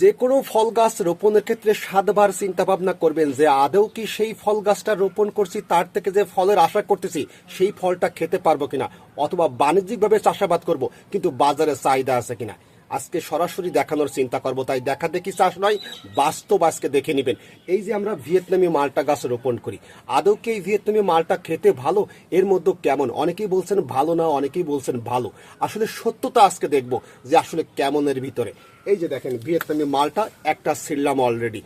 যে কোনো ফল গাছ রোপণের ক্ষেত্রে সাতবার চিন্তা ভাবনা করবেন যে আদৌ কি সেই ফল গাছটা রোপণ করছি, তার থেকে যে ফলের আশা করতেছি, সেই ফলটা খেতে পারব কিনা? অথবা বাণিজ্যিকভাবে চাষাবাদ করব, কিন্তু বাজারে চাহিদা আছে কিনা? আজকে সরাসরি দেখানোর চিন্তা করব, তাই দেখা দেখি চাষ নয়, বাস্তব আজকে দেখে নেবেন। এই যে আমরা ভিয়েতনামি মালটা গাছ রোপণ করি, আদৌ কি এই ভিয়েতনামি মালটা খেতে ভালো? এর মধ্যে কেমন? অনেকেই বলছেন ভালো না, অনেকেই বলছেন ভালো। আসলে সত্যতা আজকে দেখব যে আসলে কেমনের ভিতরে। এই যে দেখেন, ভিয়েতনামি মালটা একটা ছিললাম অলরেডি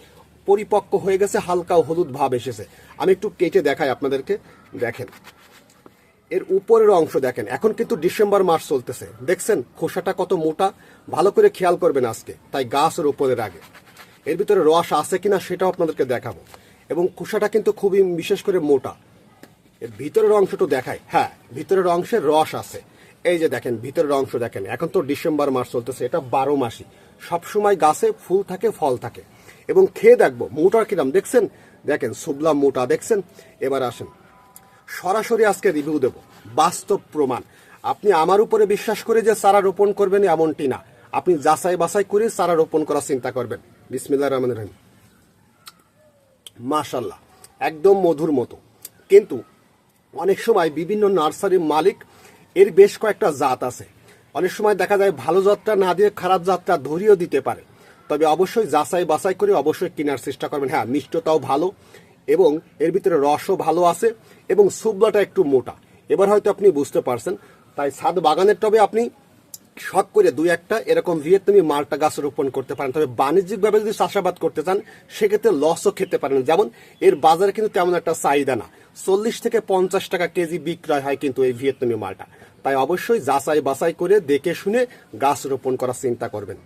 পরিপক্ক হয়ে গেছে, হালকা হলুদ ভাব এসেছে। আমি একটু কেটে দেখাই আপনাদেরকে। দেখেন। এর উপরের অংশ দেখেন। এখন কিন্তু ডিসেম্বর মাস চলতেছে। দেখছেন? খোসাটা কত মোটা। ভালো করে খেয়াল করবেন আজকে। তাই গাছ রোপণের আগে। এর ভিতরে রস আছে কিনা সেটাও আপনাদেরকে দেখাবো। এবং খোসাটা কিন্তু খুবই বিশেষ করে মোটা। এর ভিতরের অংশটা দেখায় হ্যাঁ ভিতরের অংশে রস আছে। এই যে দেখেন, ভিতরের অংশ দেখেন। এখন তো ডিসেম্বর মাস চলতেছে, এটা বারো মাসই। সবসময় গাছে ফুল থাকে, ফল থাকে। এবং খেয়ে দেখব, মোটা কিরাম। দেখছেন? দেখেন সুবলা মোটা। দেখছেন? এবার আসেন। সরাসরি আজকে রিভিউ দেব। বাস্তব প্রমাণ। আপনি আমার উপরে বিশ্বাস করে যে চারা রোপণ করবেন এমনটি না। আপনি যাচাই বাছাই করে চারা রোপণ করার চিন্তা করবেন। বিসমিল্লাহ রহমান রহিম। মাশাল্লাহ একদম মধুর মতো। কিন্তু অনেক সময় বিভিন্ন নার্সারির মালিক এর বেশ কয়েকটা জাত আছে। অনেক সময় দেখা যায় ভালো জাতটা না দিয়ে খারাপ জাতটা ধরিয়েও দিতে পারে। তবে অবশ্যই যাচাই বাছাই করে অবশ্যই কেনার চেষ্টা করবেন। হ্যাঁ মিষ্টতাও ভালো। এবং এর ভিতরে রসও ভালো আছে এবং সুবলাটা একটু মোটা। এবার হয়তো আপনি বুঝতে পারছেন, তাই ছাদ বাগানের টবে আপনি শখ করে দুই একটা এরকম ভিয়েতনামি মালটা গাছ রোপণ করতে পারেন। তবে বাণিজ্যিকভাবে যদি চাষাবাদ করতে চান, সেক্ষেত্রে লসও খেতে পারেন। যেমন এর বাজারে কিন্তু তেমন একটা চাহিদা না। চল্লিশ থেকে পঞ্চাশ টাকা কেজি বিক্রয় হয় কিন্তু এই ভিয়েতনামি মালটা। তাই অবশ্যই যাচাই বাছাই করে দেখে শুনে গাছ রোপণ করার চিন্তা করবেন।